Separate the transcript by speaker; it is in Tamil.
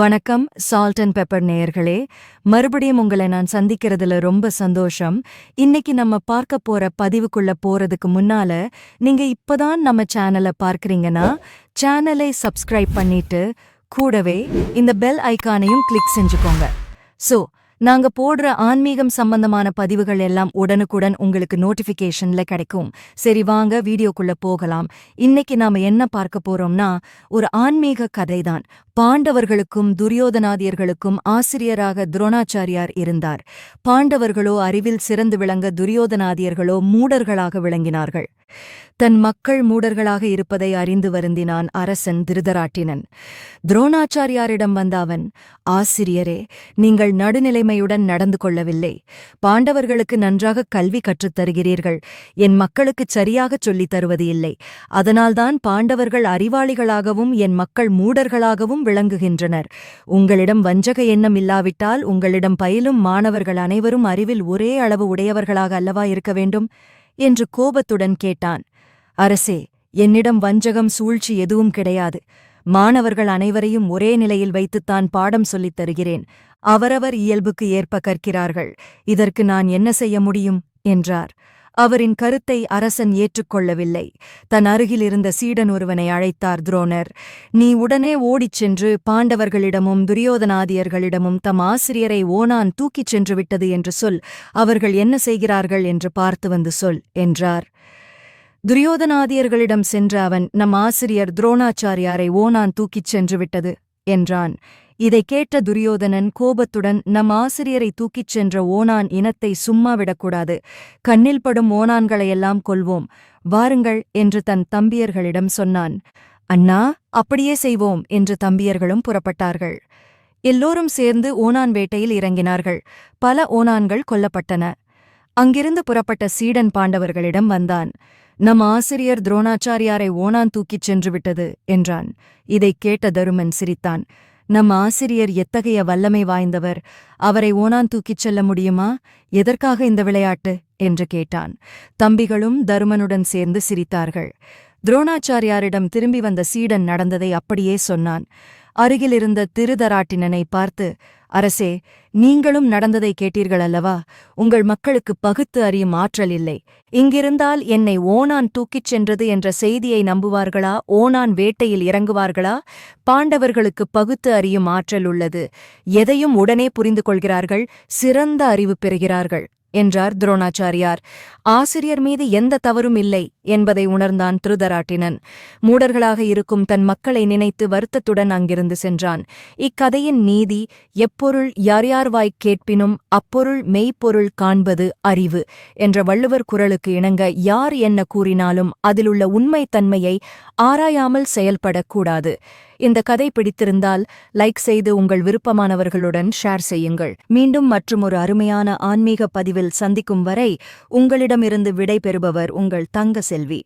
Speaker 1: வணக்கம் சால்ட் அண்ட் பெப்பர் நேயர்களே மறுபடியும் உங்களை நான் சந்திக்கிறதுல ரொம்ப சந்தோஷம் இன்னைக்கு நம்ம பார்க்க போற பதிவுக்குள்ள போறதுக்கு முன்னால நீங்க இப்பதான் நம்ம சேனலை பார்க்கறீங்கன்னா சேனலை சப்ஸ்கிரைப் பண்ணிட்டு கூடவே இந்த பெல் ஐக்கானையும் கிளிக் செஞ்சுக்கோங்க ஸோ நாங்க போடுற ஆன்மீகம் சம்பந்தமான பதிவுகள் எல்லாம் உடனுக்குடன் உங்களுக்கு நோட்டிபிகேஷன்ல கிடைக்கும் சரி வாங்க வீடியோக்குள்ள போகலாம் இன்னைக்கு நாம என்ன பார்க்க போறோம்னா ஒரு ஆன்மீக கதைதான் பாண்டவர்களுக்கும் துரியோதனாதியர்களுக்கும் ஆசிரியராக துரோணாச்சாரியார் இருந்தார் பாண்டவர்களோ அறிவில் சிறந்து விளங்க துரியோதனாதியர்களோ மூடர்களாக விளங்கினார்கள் தன் மக்கள் மூடர்களாக இருப்பதை அறிந்து வருந்தினான் அரசன் திருதராட்டினன் துரோணாச்சாரியாரிடம் வந்த அவன் ஆசிரியரே நீங்கள் நடுநிலைமையுடன் நடந்து கொள்ளவில்லை பாண்டவர்களுக்கு நன்றாக கல்வி கற்றுத் தருகிறீர்கள் என் மக்களுக்குச் சரியாகச் சொல்லித் தருவது இல்லை அதனால்தான் பாண்டவர்கள் அறிவாளிகளாகவும் என் மக்கள் மூடர்களாகவும் விளங்குகின்றனர் உங்களிடம் வஞ்சக எண்ணம் இல்லாவிட்டால் உங்களிடம் பயிலும் மாணவர்கள் அனைவரும் அறிவில் ஒரே அளவு உடையவர்களாக அல்லவா இருக்க வேண்டும் என்று கோபத்துடன் கேட்டான் அரசே என்னிடம் வஞ்சகம் சூழ்ச்சி எதுவும் கிடையாது மாணவர்கள் அனைவரையும் ஒரே நிலையில் வைத்துத்தான் பாடம் சொல்லித் தருகிறேன் அவரவர் இயல்புக்கு ஏற்ப கற்கிறார்கள் இதற்கு நான் என்ன செய்ய முடியும் என்றார் அவரின் கருத்தை அரசன் ஏற்றுக்கொள்ளவில்லை தன் அருகிலிருந்த சீடன் ஒருவனை அழைத்தார் துரோணர் நீ உடனே ஓடிச் சென்று பாண்டவர்களிடமும் துரியோதனாதியர்களிடமும் தம் ஆசிரியரை ஓனான் தூக்கிச் சென்று விட்டது என்று சொல் அவர்கள் என்ன செய்கிறார்கள் என்று பார்த்து வந்து சொல் என்றார் துரியோதனாதியர்களிடம் சென்ற அவன் நம் ஆசிரியர் துரோணாச்சாரியாரை ஓனான் தூக்கிச் சென்று விட்டது என்றான் இதை கேட்ட துரியோதனன் கோபத்துடன் நம் ஆசிரியரை தூக்கிச் சென்ற ஓனான் இனத்தை சும்மா விடக்கூடாது கண்ணில் படும் ஓனான்களையெல்லாம் கொள்வோம் வாருங்கள் என்று தன் தம்பியர்களிடம் சொன்னான் அண்ணா அப்படியே செய்வோம் என்று தம்பியர்களும் புறப்பட்டார்கள் எல்லோரும் சேர்ந்து ஓனான் வேட்டையில் இறங்கினார்கள் பல ஓனான்கள் கொல்லப்பட்டன அங்கிருந்து புறப்பட்ட சீடன் பாண்டவர்களிடம் வந்தான் நம் ஆசிரியர் துரோணாச்சாரியாரை ஓனான் தூக்கிச் சென்று விட்டது என்றான் இதைக் கேட்ட தருமன் சிரித்தான் நம் ஆசிரியர் எத்தகைய வல்லமை வாய்ந்தவர் அவரை ஓனான் தூக்கிச் செல்ல முடியுமா எதற்காக இந்த விளையாட்டு என்று கேட்டான் தம்பிகளும் தருமனுடன் சேர்ந்து சிரித்தார்கள் துரோணாச்சாரியாரிடம் திரும்பி வந்த சீடன் நடந்ததை அப்படியே சொன்னான் அருகிலிருந்த திருதராட்டினனை பார்த்து அரசே நீங்களும் நடந்ததை கேட்டீர்கள் அல்லவா உங்கள் மக்களுக்கு பகுத்து அறியும் ஆற்றல் இல்லை இங்கிருந்தால் என்னை ஓனான் தூக்கிச் சென்றது என்ற செய்தியை நம்புவார்களா ஓனான் வேட்டையில் இறங்குவார்களா பாண்டவர்களுக்கு பகுத்து அறியும் ஆற்றல் உள்ளது எதையும் உடனே புரிந்து கொள்கிறார்கள் சிறந்த அறிவு பெறுகிறார்கள் என்றார் துரோணாச்சாரியார் ஆசிரியர் மீது எந்த தவறும் இல்லை என்பதை உணர்ந்தான் திருதராட்டினன் மூடர்களாக இருக்கும் தன் மக்களை நினைத்து வருத்தத்துடன் அங்கிருந்து சென்றான் இக்கதையின் நீதி எப்பொருள் யார் யார் வாய் கேட்பினும் அப்பொருள் மெய்ப்பொருள் காண்பது அறிவு என்ற வள்ளுவர் குரலுக்கு இணங்க யார் என்ன கூறினாலும் அதிலுள்ள உண்மைத்தன்மையை ஆராயாமல் செயல்படக்கூடாது இந்த கதை பிடித்திருந்தால் லைக் செய்து உங்கள் விருப்பமானவர்களுடன் ஷேர் செய்யுங்கள் மீண்டும் மற்றுமொரு அருமையான ஆன்மீக பதிவில் சந்திக்கும் வரை உங்களிடமிருந்து விடை பெறுபவர் உங்கள் தங்க Selvi.